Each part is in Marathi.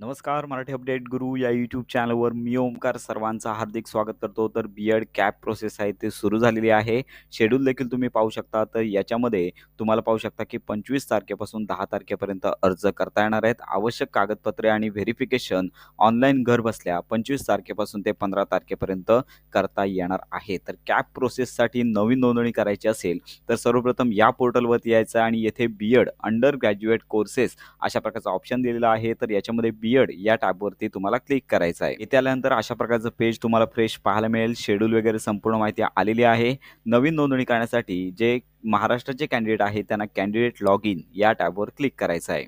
नमस्कार मराठी अपडेट गुरु या यूट्यूब चॅनलवर मी ओमकार सर्वांचं हार्दिक स्वागत करतो. तर बी एड कॅप प्रोसेस आहे ते सुरू झालेली आहे. शेड्यूल देखील तुम्ही पाहू शकता. तर याच्यामध्ये तुम्हाला पाहू शकता की पंचवीस तारखेपासून दहा तारखेपर्यंत अर्ज करता येणार आहेत. आवश्यक कागदपत्रे आणि व्हेरिफिकेशन ऑनलाईन घर बसल्या पंचवीस तारखेपासून ते पंधरा तारखेपर्यंत करता येणार आहे. तर कॅप प्रोसेससाठी नवीन नोंदणी करायची असेल तर सर्वप्रथम या पोर्टलवरती यायचं आणि येथे B Ed under graduate courses अशा प्रकारचा ऑप्शन दिलेला आहे. तर याच्यामध्ये बियर्ड या टॅबवरती तुम्हाला क्लिक करायचं आहे. इथे आल्यानंतर अशा प्रकारचं पेज तुम्हाला फ्रेश पाहायला मिळेल. शेड्यूल वगैरे संपूर्ण माहिती आलेली आहे. नवीन नोंदणी करण्यासाठी जे महाराष्ट्राचे कॅन्डिडेट आहेत त्यांना कॅन्डिडेट लॉग इन या टॅबवर क्लिक करायचं आहे.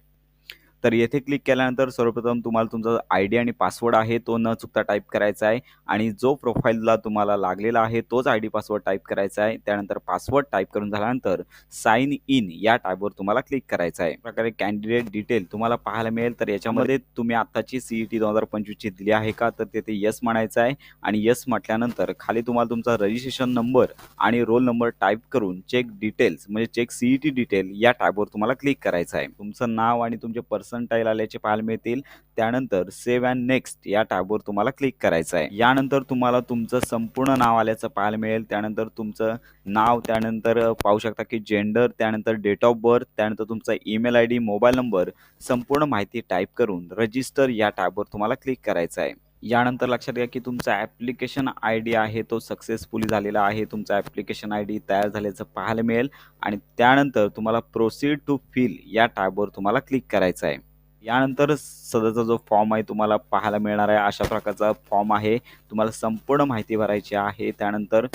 तर येथे क्लिक केल्यानंतर सर्वप्रथम तुम्हाला तुमचा आय डी आणि पासवर्ड आहे तो न चुकता टाईप करायचा आहे. आणि जो प्रोफाईलला तुम्हाला लागलेला आहे तोच आय डी पासवर्ड टाईप करायचा आहे. त्यानंतर पासवर्ड टाईप करून झाल्यानंतर साईन इन या टॅबवर तुम्हाला क्लिक करायचं आहे. प्रकारे कॅन्डिडेट डिटेल तुम्हाला पाहायला मिळेल. तर याच्यामध्ये तुम्ही आत्ताची सी ई टी दोन हजार पंचवीसची दिली आहे का? तर तेथे यस म्हणायचं आहे. आणि यस म्हटल्यानंतर खाली तुम्हाला तुमचा रजिस्ट्रेशन नंबर आणि रोल नंबर टाईप करून चेक डिटेल्स म्हणजे check C E T detail या टॅबवर तुम्हाला क्लिक करायचं आहे. तुमचं नाव आणि तुमचे पर्सन पर्संटाईल आल्याचे पाहायला मिळतील. त्यानंतर सेव्ह अँड नेक्स्ट या टॅबवर तुम्हाला क्लिक करायचं आहे यानंतर तुम्हाला तुमचं संपूर्ण नाव आल्याचं पाहायला मिळेल. त्यानंतर तुमचं नाव त्यानंतर पाहू शकता की जेंडर त्यानंतर डेट ऑफ बर्थ त्यानंतर तुमचा email I D mobile number संपूर्ण माहिती टाईप करून रजिस्टर या टॅबवर तुम्हाला क्लिक करायचं आहे यानंतर लक्षात घ्या की तुमचा ॲप्लिकेशन आय डी आहे तो सक्सेसफुली झालेला आहे. तुमचा ॲप्लिकेशन आय डी तयार झाल्याचं पाहायला मिळेल. आणि त्यानंतर तुम्हाला प्रोसीड टू फिल या टॅबवर तुम्हाला क्लिक करायचं आहे. यानंतर सध्याचा जो फॉर्म आहे तुम्हाला पाहायला मिळणार आहे. अशा प्रकारचा फॉर्म आहे. तुम्हाला संपूर्ण माहिती भरायची आहे. त्यानंतर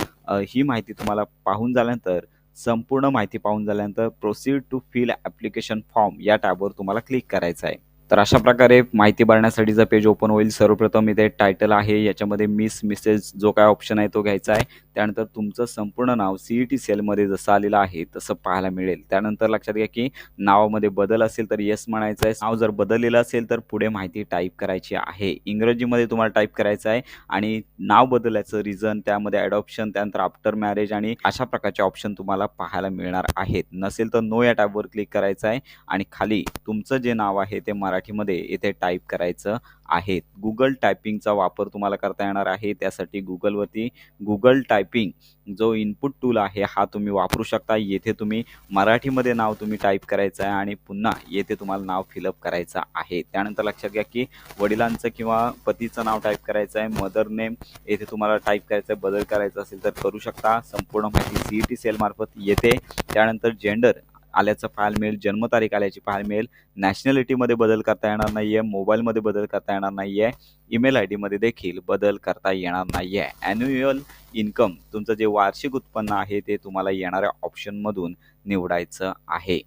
ही माहिती तुम्हाला पाहून झाल्यानंतर संपूर्ण माहिती पाहून झाल्यानंतर proceed to fill application form या टॅबवर तुम्हाला क्लिक करायचं आहे. तर अशा प्रकारे माहिती भरण्यासाठीचा पेज ओपन होईल सर्वप्रथम इथे टायटल आहे याच्यामध्ये मिस मिसेस जो काय ऑप्शन आहे तो घ्यायचा आहे. त्यानंतर तुमचं संपूर्ण नाव सी ई टी सेलमध्ये जसं आलेलं आहे तसं पाहायला मिळेल. त्यानंतर लक्षात घ्या की नावामध्ये बदल असेल तर येस म्हणायचं आहे. नाव जर बदललेलं असेल तर पुढे माहिती टाईप करायची आहे. इंग्रजीमध्ये तुम्हाला टाईप करायचं आहे आणि नाव बदलायचं रिझन त्यामध्ये ॲडॉप्शन त्यानंतर आफ्टर मॅरेज आणि अशा प्रकारचे ऑप्शन तुम्हाला पाहायला मिळणार आहेत. नसेल तर नो या टॅबवर क्लिक करायचं आहे आणि खाली तुमचं जे नाव आहे ते मराठीमध्ये इथे टाईप करायचं आहे. गुगल टायपिंगचा वापर तुम्हाला करता येणार आहे. त्यासाठी गुगलवरती गुगल टायपिंग जो इनपुट टूल आहे हा तुम्ही वापरू शकता. येथे तुम्ही मराठीमध्ये नाव तुम्ही टाईप करायचं आहे आणि पुन्हा येथे तुम्हाला नाव फिलअप करायचं आहे. त्यानंतर लक्षात घ्या की वडिलांचं किंवा पतीचं नाव टाईप करायचं आहे. मदर नेम येथे तुम्हाला टाईप करायचं आहे. बदल करायचा असेल तर करू शकता. संपूर्ण माहिती सी ई टी सेलमार्फत येते. त्यानंतर जेंडर आल्याचं पाहायला मिळेल. जन्मतारीख आल्याची पाहायला मिळेल. नॅशनॅलिटीमध्ये बदल करता येणार नाही आहे मोबाईलमध्ये बदल करता येणार नाही आहे ईमेल आय डीमध्ये देखील बदल करता येणार नाही आहे ॲन्युअल इन्कम तुमचं जे वार्षिक उत्पन्न आहे ते तुम्हाला येणाऱ्या ऑप्शनमधून निवडायचं आहे.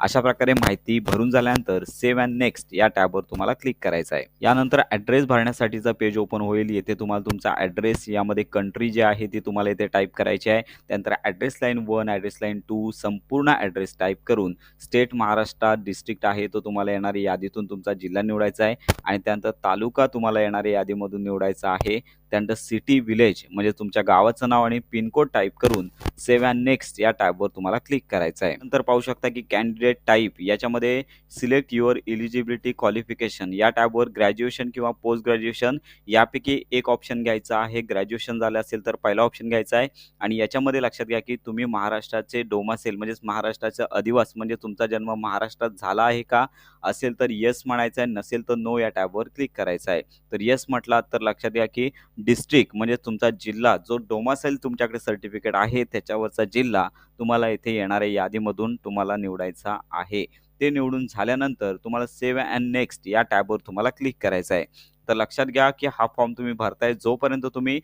अशा प्रकारे माहिती भरून झाल्यानंतर सेव्ह अँड नेक्स्ट या टॅबवर तुम्हाला क्लिक करायचं आहे. यानंतर ॲड्रेस भरण्यासाठीचा पेज ओपन होईल. येथे तुम्हाला तुमचा ॲड्रेस यामध्ये कंट्री जे आहे ती तुम्हाला इथे टाईप करायची आहे. त्यानंतर address line one address line two संपूर्ण ॲड्रेस टाईप करून स्टेट महाराष्ट्र डिस्ट्रिक्ट आहे तो तुम्हाला येणारी यादीतून तुमचा जिल्हा निवडायचा आहे. आणि त्यानंतर तालुका तुम्हाला येणाऱ्या यादीमधून निवडायचा आहे. त्यानंतर सिटी विलेज म्हणजे तुमच्या गावाचं नाव आणि पिनकोड टाईप करून सेव्ह अँड नेक्स्ट या टॅबवर तुम्हाला क्लिक करायचं आहे. नंतर पाहू शकता की कॅन्डिडेट टाईप याच्यामध्ये सिलेक्ट युअर इलिजिबिलिटी क्वालिफिकेशन या टॅबवर ग्रॅज्युएशन किंवा पोस्ट ग्रॅज्युएशन यापैकी एक ऑप्शन घ्यायचा आहे. ग्रॅज्युएशन झालं असेल तर पहिला ऑप्शन घ्यायचा आहे. आणि याच्यामध्ये लक्षात घ्या की तुम्ही महाराष्ट्राचे डोमासेल म्हणजेच महाराष्ट्राचा अधिवास म्हणजे तुमचा जन्म महाराष्ट्रात झाला आहे का? असेल तर येस म्हणायचं आहे नसेल तर नो या टॅबवर क्लिक करायचं आहे तर येस म्हटला तर लक्षात घ्या की डिस्ट्रिक्ट म्हणजे तुमचा जिल्हा जो डोमासाईल तुमच्याकडे सर्टिफिकेट आहे त्याच्यावरचा जिल्हा तुम्हाला इथे येणाऱ्या यादीमधून तुम्हाला निवडायचा आहे. ते निवडून झाल्यानंतर तुम्हाला सेव्ह अँड नेक्स्ट या टॅबवर तुम्हाला क्लिक करायचं आहे तर लक्षात घ्या की हा फॉर्म तुम्ही भरताय. जोपर्यंत तुम्ही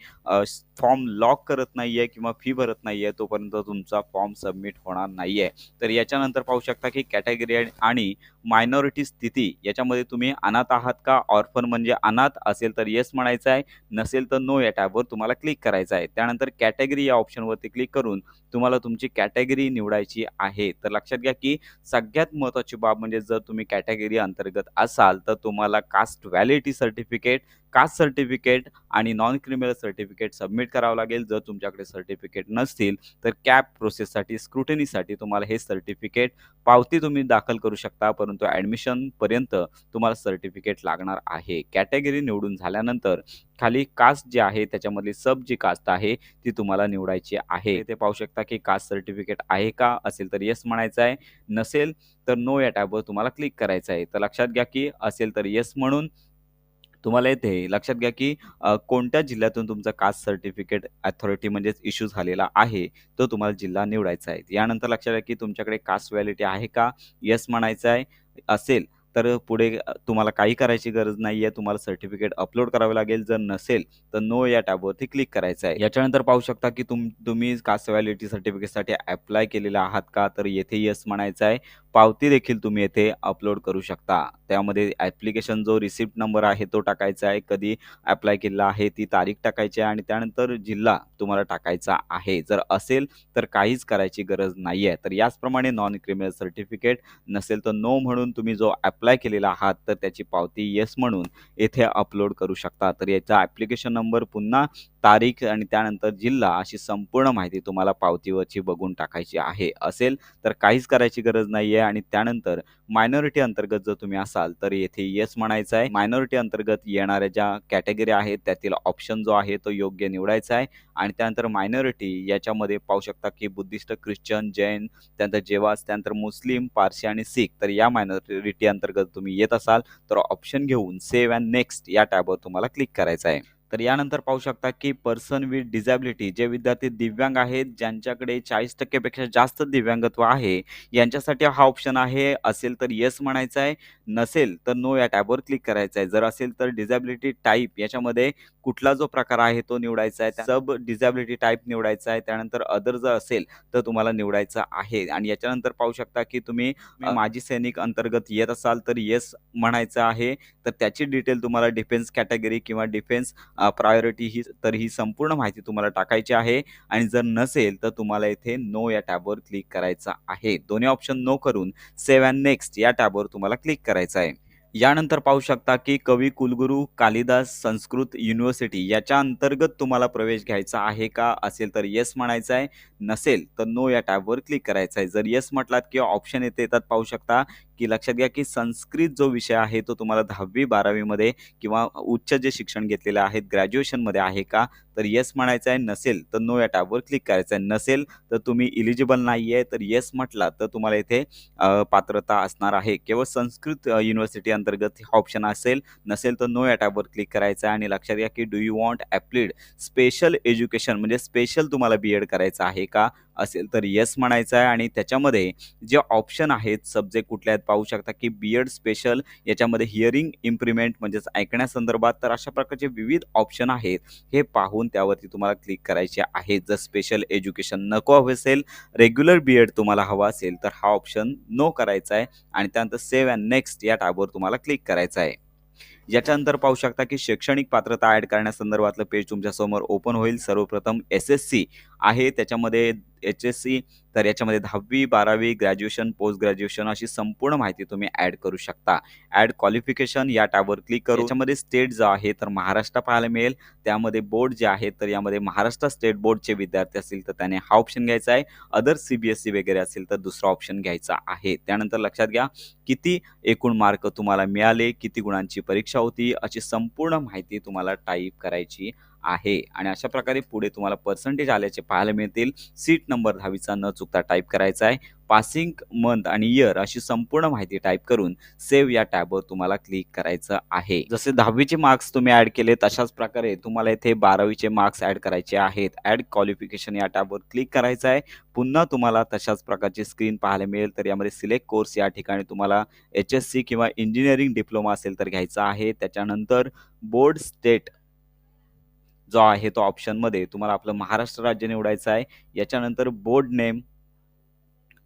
फॉर्म लॉक करत नाही आहे किंवा फी भरत नाही आहे तोपर्यंत तुमचा फॉर्म सबमिट होणार नाही आहे तर याच्यानंतर पाहू शकता की कॅटेगरी आणि मायनॉरिटी स्थिती याच्यामध्ये तुम्ही अनाथ आहात का? ऑर्फन म्हणजे अनाथ असेल तर येस म्हणायचं आहे नसेल तर नो या टॅबवर तुम्हाला क्लिक करायचं आहे त्यानंतर कॅटेगरी या ऑप्शनवरती क्लिक करून तुम्हाला तुमची कॅटेगरी निवडायची आहे. तर लक्षात घ्या की सगळ्यात महत्त्वाची बाब म्हणजे जर तुम्ही कॅटेगरी अंतर्गत असाल तर तुम्हाला caste validity certificate certificate caste certificate आणि नॉन क्रिमिनल सर्टिफिकेट सबमिट करावं लागेल. जर तुमच्याकडे सर्टिफिकेट नसतील तर कॅप प्रोसेससाठी स्क्रुटनीसाठी तुम्हाला हे सर्टिफिकेट पावती तुम्ही दाखल करू शकता. परंतु ॲडमिशनपर्यंत तुम्हाला सर्टिफिकेट लागणार आहे. कॅटेगरी निवडून झाल्यानंतर खाली कास्ट जे आहे त्याच्यामधली सब जी कास्ट आहे ती तुम्हाला निवडायची आहे. ते पाहू शकता की कास्ट सर्टिफिकेट आहे का? असेल तर येस म्हणायचं आहे नसेल तर नो या टॅबवर तुम्हाला क्लिक करायचं आहे तर लक्षात घ्या की असेल तर येस म्हणून तुम्हाला येथे लक्षात घ्या की कोणत्या जिल्ह्यातून तुमचा कास्ट सर्टिफिकेट अथॉरिटी म्हणजेच इश्यू झालेला आहे तो तुम्हाला जिल्हा निवडायचा आहे. यानंतर लक्षात घ्या की तुमच्याकडे कास्ट व्हॅलिटी आहे का? येस म्हणायचं आहे. असेल तर पुढे तुम्हाला काही करायची गरज नाही आहे तुम्हाला सर्टिफिकेट अपलोड करावे लागेल. जर नसेल तर नो या टॅबवरती क्लिक करायचं आहे. याच्यानंतर पाहू शकता की तुम तुम्ही कास्ट व्हॅलिटी सर्टिफिकेटसाठी अप्लाय केलेला आहात का? तर येथे यस म्हणायचं आहे. पावती देखील तुम्ही येथे अपलोड करू शकता. त्यामध्ये ॲप्लिकेशन जो रिसिप्ट नंबर आहे तो टाकायचा आहे. कधी अप्लाय केलेला आहे ती तारीख टाकायची आहे आणि त्यानंतर जिल्हा तुम्हाला टाकायचा आहे. जर असेल तर काहीच करायची गरज नाही आहे तर याचप्रमाणे नॉन क्रिमिनल सर्टिफिकेट नसेल तर नो म्हणून तुम्ही जो अप्लाय केलेला आहात तर त्याची पावती येस म्हणून येथे अपलोड करू शकता. तर याचा ॲप्लिकेशन नंबर पुन्हा तारीख आणि त्यानंतर जिल्हा अशी संपूर्ण माहिती तुम्हाला पावतीवरची बघून टाकायची आहे. असेल तर काहीच करायची गरज नाही आहे आणि त्यानंतर मायनॉरिटी अंतर्गत जर तुम्ही असाल तर येथे येस म्हणायचं आहे. मायनॉरिटी अंतर्गत येणाऱ्या ज्या कॅटेगरी आहेत त्यातील ऑप्शन जो आहे तो योग्य निवडायचा आहे. आणि त्यानंतर मायनॉरिटी याच्यामध्ये पाहू शकता की बुद्धिस्ट ख्रिश्चन जैन त्यानंतर जेवास त्यानंतर मुस्लिम पारशी आणि सिख तर या मायनॉरिटी अंतर्गत तुम्ही येत असाल तर ऑप्शन घेऊन सेव्ह अँड नेक्स्ट या टॅबवर तुम्हाला क्लिक करायचं आहे. तर यानंतर पाहू शकता की पर्सन विथ डिझॅबिलिटी जे विद्यार्थी दिव्यांग आहेत ज्यांच्याकडे चाळीस टक्केपेक्षा जास्त दिव्यांगत्व आहे यांच्यासाठी हा ऑप्शन आहे. असेल तर येस म्हणायचं आहे. नसेल तर नो या टॅबवर क्लिक करायचं आहे. जर असेल तर डिझॅबिलिटी टाईप याच्यामध्ये कुठला जो प्रकार आहे तो निवडायचा आहे. सब डिझॅबिलिटी टाईप निवडायचा आहे. त्यानंतर अदर जर असेल तर तुम्हाला निवडायचं आहे. आणि याच्यानंतर पाहू शकता की तुम्ही माजी सैनिक अंतर्गत येत असाल तर येस म्हणायचं आहे. तर त्याची डिटेल तुम्हाला डिफेन्स कॅटेगरी किंवा डिफेन्स प्रायोरिटी ही तर ही संपूर्ण माहिती तुम्हाला टाकायची आहे. आणि जर नसेल तर तुम्हाला इथे नो या टॅबवर क्लिक करायचं आहे. दोन्ही ऑप्शन नो करून सेव्ह अँड नेक्स्ट या टॅबवर तुम्हाला क्लिक करायचं आहे. यानंतर पाहू शकता की कवी कुलगुरू कालिदास संस्कृत युनिव्हर्सिटी याच्या अंतर्गत तुम्हाला प्रवेश घ्यायचा आहे का? असेल तर येस म्हणायचं आहे नसेल तर नो या टॅबवर क्लिक करायचं आहे जर येस म्हटलात किंवा ऑप्शन येते येतात पाहू शकता की लक्षात घ्या की संस्कृत जो विषय आहे तो तुम्हाला दहावी बारावीमध्ये किंवा उच्च जे शिक्षण घेतलेले आहेत ग्रॅज्युएशनमध्ये आहे का? तर येस म्हणायचं आहे नसेल तर नो या टॅबवर क्लिक करायचं आहे. नसेल तर तुम्ही इलिजिबल नाही आहे तर येस म्हटला तर तुम्हाला इथे पात्रता असणार आहे. केवळ संस्कृत युनिव्हर्सिटी अंतर्गत ऑप्शन असेल नसेल तर नो या टॅबवर क्लिक करायचं आहे. आणि लक्षात घ्या की do you want applied special education म्हणजे स्पेशल तुम्हाला बी एड करायचं आहे का? असेल तर येस म्हणायचं आहे. आणि त्याच्यामध्ये जे ऑप्शन आहेत सब्जेक्ट कुठले आहेत पाहू शकता की बी एड स्पेशल याच्यामध्ये हिअरिंग इम्प्रुव्हमेंट म्हणजेच ऐकण्यासंदर्भात तर अशा प्रकारचे विविध ऑप्शन आहेत. हे पाहून त्यावरती तुम्हाला क्लिक करायचे आहे. जर स्पेशल एज्युकेशन नको हवे असेल रेग्युलर बी एड तुम्हाला हवा असेल तर हा ऑप्शन नो करायचा आहे. आणि त्यानंतर सेव्ह अँड नेक्स्ट या टॅबवर तुम्हाला क्लिक करायचं आहे. याच्यानंतर पाहू शकता की शैक्षणिक पात्रता ॲड करण्यासंदर्भातलं पेज तुमच्यासमोर ओपन होईल. सर्वप्रथम एस एस सी आहे. त्याच्यामध्ये एच एस सी तर याच्यामध्ये दहावी बारावी ग्रॅज्युएशन पोस्ट ग्रॅज्युएशन अशी संपूर्ण माहिती तुम्ही ॲड करू शकता. ॲड क्वालिफिकेशन या टॅबवर क्लिक करू. याच्यामध्ये स्टेट जो आहे तर महाराष्ट्र पाहायला मिळेल. त्यामध्ये बोर्ड जे आहे तर यामध्ये महाराष्ट्र स्टेट बोर्डचे विद्यार्थी असतील तर त्याने हा ऑप्शन घ्यायचा आहे. Other C B S C वगैरे असेल तर दुसरा ऑप्शन घ्यायचा आहे. त्यानंतर लक्षात घ्या किती एकूण मार्क तुम्हाला मिळाले किती गुणांची परीक्षा होती अशी संपूर्ण माहिती तुम्हाला टाईप करायची आहे. आणि अशा प्रकारे पुढे तुम्हाला पर्सेंटेज आल्याचे पाहायला मिळतील. सीट नंबर दहावीचा न चुकता टाईप करायचा आहे. पासिंग मंथ आणि इयर अशी संपूर्ण माहिती टाईप करून सेव्ह या टॅबवर तुम्हाला क्लिक करायचं आहे. जसे दहावीचे मार्क्स तुम्ही ऍड केले तशाच प्रकारे तुम्हाला इथे बारावीचे मार्क्स ऍड करायचे आहेत. ऍड क्वालिफिकेशन या टॅबवर क्लिक करायचं आहे. पुन्हा तुम्हाला तशाच प्रकारची स्क्रीन पाहायला मिळेल. तर यामध्ये सिलेक्ट कोर्स या ठिकाणी तुम्हाला एच एस सी किंवा इंजिनिअरिंग डिप्लोमा असेल तर घ्यायचा आहे. त्याच्यानंतर बोर्ड स्टेट जो आहे तो ऑप्शनमध्ये तुम्हाला आपलं महाराष्ट्र राज्य निवडायचं आहे. याच्यानंतर बोर्ड नेम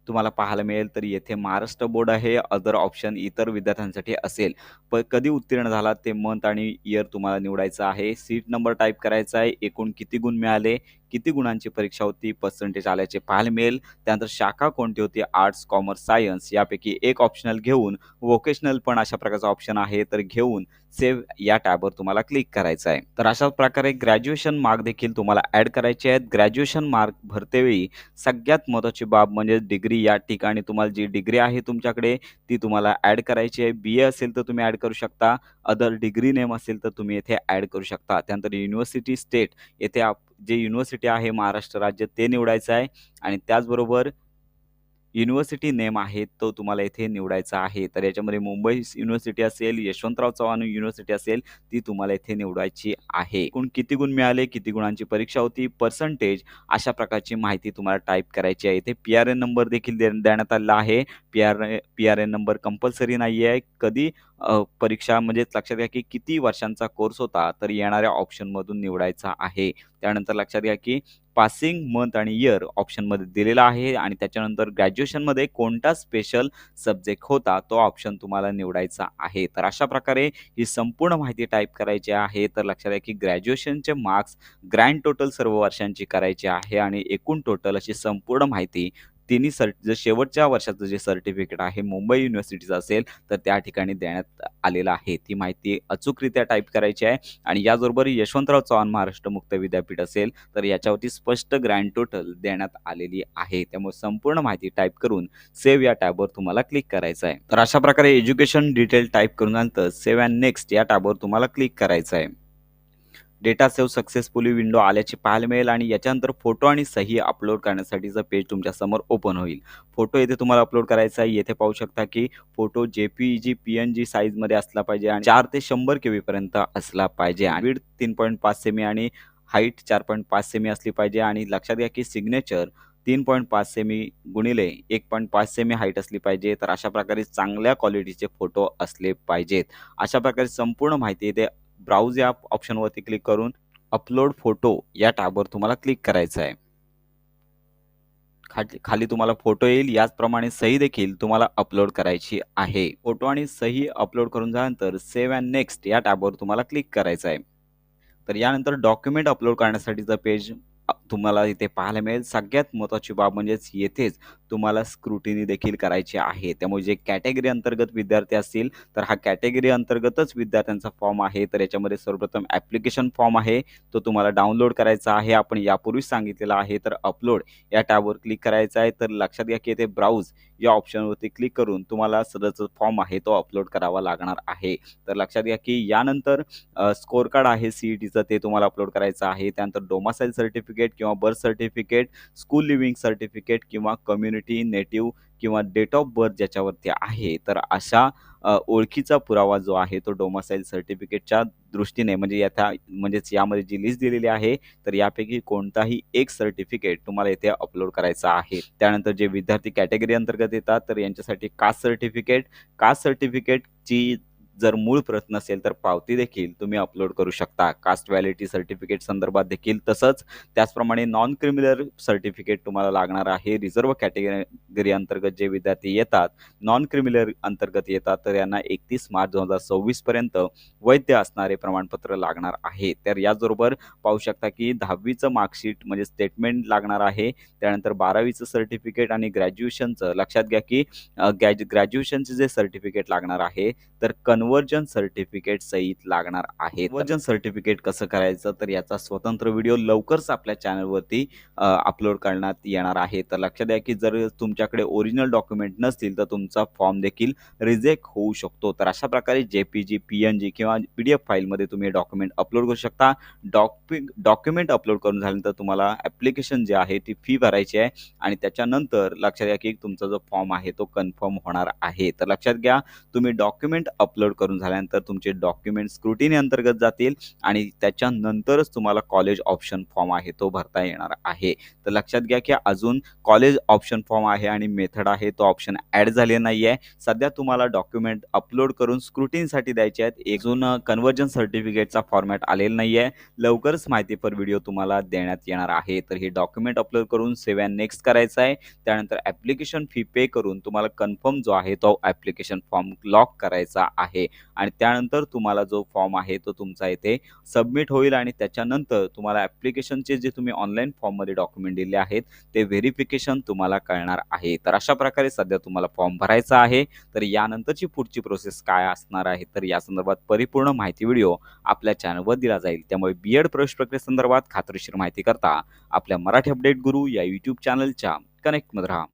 तुम्हाला पाहायला मिळेल. तर येथे महाराष्ट्र बोर्ड आहे अदर ऑप्शन इतर विद्यार्थ्यांसाठी असेल. पण कधी उत्तीर्ण झाला ते मंथ आणि इयर तुम्हाला निवडायचं आहे. सीट नंबर टाईप करायचा आहे. एकूण किती गुण मिळाले? किती गुणांची परीक्षा होती? पर्सेंटेज आल्याचे पाहायला मिळेल. त्यानंतर शाखा कोणती होती? आर्ट्स कॉमर्स सायन्स यापैकी एक ऑप्शनल घेऊन वोकेशनल पण अशा प्रकारचा ऑप्शन आहे. तर घेऊन सेव्ह या टॅबवर तुम्हाला क्लिक करायचं आहे. तर अशा प्रकारे ग्रॅज्युएशन मार्क देखील तुम्हाला ॲड करायचे आहेत. ग्रॅज्युएशन मार्क भरतेवेळी सगळ्यात महत्त्वाची बाब म्हणजे डिग्री या ठिकाणी तुम्हाला जी डिग्री आहे तुमच्याकडे ती तुम्हाला ॲड करायची आहे. बी ए असेल तर तुम्ही ॲड करू शकता. अदर डिग्री नेम असेल तर तुम्ही येथे ॲड करू शकता. त्यानंतर युनिव्हर्सिटी स्टेट येथे आप जे युनिव्हर्सिटी आहे महाराष्ट्र राज्य ते निवडायचं आहे. आणि त्याचबरोबर युनिव्हर्सिटी नेम आहे तो तुम्हाला इथे निवडायचा आहे. तर याच्यामध्ये मुंबई युनिव्हर्सिटी असेल यशवंतराव चव्हाण युनिव्हर्सिटी असेल ती तुम्हाला इथे निवडायची आहे. एकूण किती गुण मिळाले किती गुणांची परीक्षा होती पर्सेंटेज अशा प्रकारची माहिती तुम्हाला टाईप करायची आहे. इथे पी आर एन नंबर देखील देण्यात आलेला आहे. P R P R N number compulsory नाही आहे कधी परीक्षा म्हणजे लक्षात घ्या की किती वर्षांचा कोर्स होता तर येणाऱ्या ऑप्शनमधून निवडायचा आहे. त्यानंतर लक्षात घ्या की पासिंग मंथ आणि इयर ऑप्शनमध्ये दिलेला आहे आणि त्याच्यानंतर ग्रॅज्युएशनमध्ये कोणता स्पेशल सब्जेक्ट होता तो ऑप्शन तुम्हाला निवडायचा आहे. तर अशा प्रकारे ही संपूर्ण माहिती टाईप करायची आहे. तर लक्षात घ्या की ग्रॅज्युएशनचे मार्क्स ग्रँड टोटल सर्व वर्षांची करायची आहे आणि एकूण टोटल अशी संपूर्ण माहिती तिन्ही सर्ट जर शेवटच्या वर्षाचं जे सर्टिफिकेट आहे मुंबई युनिव्हर्सिटीचं असेल तर त्या ठिकाणी देण्यात आलेलं आहे. ती माहिती अचूकरित्या टाईप करायची आहे. आणि याचबरोबर यशवंतराव चव्हाण महाराष्ट्र मुक्त विद्यापीठ असेल तर याच्यावरती स्पष्ट ग्रँड टोटल देण्यात आलेली आहे. त्यामुळे संपूर्ण माहिती टाईप करून सेव्ह या टॅबवर तुम्हाला क्लिक करायचं आहे. तर अशा प्रकारे एज्युकेशन डिटेल टाईप करून नंतर सेव्ह अँड नेक्स्ट या टॅबवर तुम्हाला क्लिक करायचं आहे. डेटा सेव्ह सक्सेसफुली विंडो आल्याचे पाहायला मिळेल आणि याच्यानंतर फोटो आणि सही अपलोड करण्यासाठीचं पेज तुमच्यासमोर ओपन होईल. फोटो येथे तुम्हाला अपलोड करायचा आहे. येथे पाहू शकता की photo J P G P N G साईजमध्ये असला पाहिजे आणि चार ते शंभर के पर्यंत असला पाहिजे आणि तीन पॉईंट पाच सेमी आणि हाईट चार पॉईंट पाच सेमी असली पाहिजे आणि लक्षात घ्या की सिग्नेचर तीन पॉईंट पाच सेमी गुणिले एक पॉईंट पाच सेमी हाईट असली पाहिजे. तर अशा प्रकारे चांगल्या क्वालिटीचे फोटो असले पाहिजेत. अशा प्रकारे संपूर्ण माहिती इथे ब्राउज या ऑप्शनवरती क्लिक करून अपलोड फोटो या टॅबवर तुम्हाला क्लिक करायचं आहे. खाली खाली तुम्हाला फोटो येईल याचप्रमाणे सही देखील तुम्हाला अपलोड करायची आहे. फोटो आणि सही अपलोड करून झाल्यानंतर सेव्ह अँड नेक्स्ट या टॅबवर तुम्हाला क्लिक करायचं आहे. तर यानंतर डॉक्युमेंट अपलोड करण्यासाठीचं पेज तुम्हाला इथे पाहायला मिळेल. सगळ्यात महत्त्वाची बाब म्हणजेच येथेच तुम्हाला स्क्रुटिनी देखील करायची आहे. त्यामुळे जे कॅटेगरी अंतर्गत विद्यार्थी असतील तर हा कॅटेगरी अंतर्गतच विद्यार्थ्यांचा फॉर्म आहे. तर याच्यामध्ये सर्वप्रथम ॲप्लिकेशन फॉर्म आहे. तो तुम्हाला डाउनलोड करायचा आहे. आपण यापूर्वीच सांगितलेला आहे. तर अपलोड या टॅबवर क्लिक करायचा आहे. तर लक्षात घ्या की येथे ब्राउज या ऑप्शनवरती क्लिक करून तुम्हाला सदरचा फॉर्म आहे तो अपलोड करावा लागणार आहे. तर लक्षात घ्या की यानंतर स्कोर कार्ड आहे. सी ई टीचं ते तुम्हाला अपलोड करायचं आहे. त्यानंतर डोमासाईल सर्टिफिकेट किंवा birth certificate school leaving certificate किंवा कम्युनिटी नेटिव्ह किंवा डेट ऑफ बर्थ ज्याच्यावरती आहे. तर अशा ओळखीचा पुरावा जो आहे तो डोमासाईल सर्टिफिकेटच्या दृष्टीने म्हणजे याथा म्हणजेच यामध्ये जी लिस्ट दिलेली आहे तर यापैकी कोणताही एक सर्टिफिकेट तुम्हाला इथे अपलोड करायचं आहे. त्यानंतर जे विद्यार्थी कॅटेगरी अंतर्गत येतात तर यांच्यासाठी कास्ट सर्टिफिकेट कास्ट सर्टिफिकेटची जर मूळ प्रत नसेल तर पावती देखील तुम्ही अपलोड करू शकता. कास्ट व्हॅलिटी सर्टिफिकेट संदर्भात देखील तसंच त्याचप्रमाणे नॉन क्रिमिनल सर्टिफिकेट तुम्हाला लागणार आहे. रिझर्व्ह कॅटेगरी अंतर्गत जे विद्यार्थी येतात नॉन क्रिमिनल अंतर्गत येतात तर यांना एकतीस मार्च दोन हजार सव्वीस पर्यंत वैध असणारे प्रमाणपत्र लागणार आहे. तर याचबरोबर पाहू शकता की दहावीचं मार्कशीट म्हणजे स्टेटमेंट लागणार आहे. त्यानंतर बारावीचं सर्टिफिकेट आणि ग्रॅज्युएशनचं लक्षात घ्या की ग्रॅज्युएशनचे जे सर्टिफिकेट लागणार आहे तर कन्वर्जन सर्टिफिकेट सहित लागणार आहे. कन्वर्जन सर्टिफिकेट कसं करायचं? तर याचा स्वतंत्र व्हिडिओ लवकरच आपल्या चॅनलवरती अपलोड करण्यात येणार आहे. तर लक्षात द्या की जर तुमच्याकडे ओरिजिनल डॉक्युमेंट नसतील तर तुमचा फॉर्म देखील रिजेक्ट होऊ शकतो. तर अशा प्रकारे J P G P N G किंवा पी डी एफ फाईलमध्ये तुम्ही डॉक्युमेंट अपलोड करू शकता. डॉक्यु डॉक्युमेंट अपलोड करून झाल्यानंतर तुम्हाला ॲप्लिकेशन जे आहे ती फी भरायची आहे. आणि त्याच्यानंतर लक्षात घ्या की तुमचा जो फॉर्म आहे तो कन्फर्म होणार आहे. तर लक्षात घ्या तुम्ही डॉक्युमेंट अपलोड करून झाल्यानंतर तुमचे डॉक्युमेंट स्क्रुटिनी अंतर्गत जातील आणि त्याच्यानंतरच तुम्हाला कॉलेज ऑप्शन फॉर्म आहे तो भरता येणार आहे. तर लक्षात घ्या की अजून कॉलेज ऑप्शन फॉर्म आहे आणि मेथड आहे तो ऑप्शन ॲड झाले नाही आहे सध्या तुम्हाला डॉक्युमेंट अपलोड करून स्क्रुटिनसाठी द्यायचे आहेत. अजून कन्वर्जन सर्टिफिकेटचा फॉर्मॅट आलेला नाही आहे लवकरच माहितीपर व्हिडिओ तुम्हाला देण्यात येणार आहे. तर हे डॉक्युमेंट अपलोड करून सेव्ह अँड नेक्स्ट करायचं आहे. त्यानंतर ॲप्लिकेशन फी पे करून तुम्हाला कन्फर्म जो आहे तो ॲप्लिकेशन फॉर्म लॉक करायचा आहे. आहे. आणि त्यानंतर तुम्हाला जो फॉर्म आहे तो तुमचा इथे सबमिट होईल आणि त्याच्यानंतर तुम्हाला ॲप्लिकेशनचे जे तुम्ही ऑनलाईन फॉर्ममध्ये डॉक्युमेंट दिले आहेत ते व्हेरिफिकेशन तुम्हाला कळणार आहे. तर अशा प्रकारे सध्या तुम्हाला फॉर्म भरायचा आहे. तर यानंतरची पुढची प्रोसेस काय असणार आहे तर या संदर्भात परिपूर्ण माहिती व्हिडिओ आपल्या चॅनलवर दिला जाईल. त्यामुळे बी एड प्रवेश प्रक्रियेसंदर्भात खात्रीशीर माहिती करता आपल्या मराठी अपडेट गुरु या यूट्यूब चॅनलच्या कनेक्टमध्ये राहा.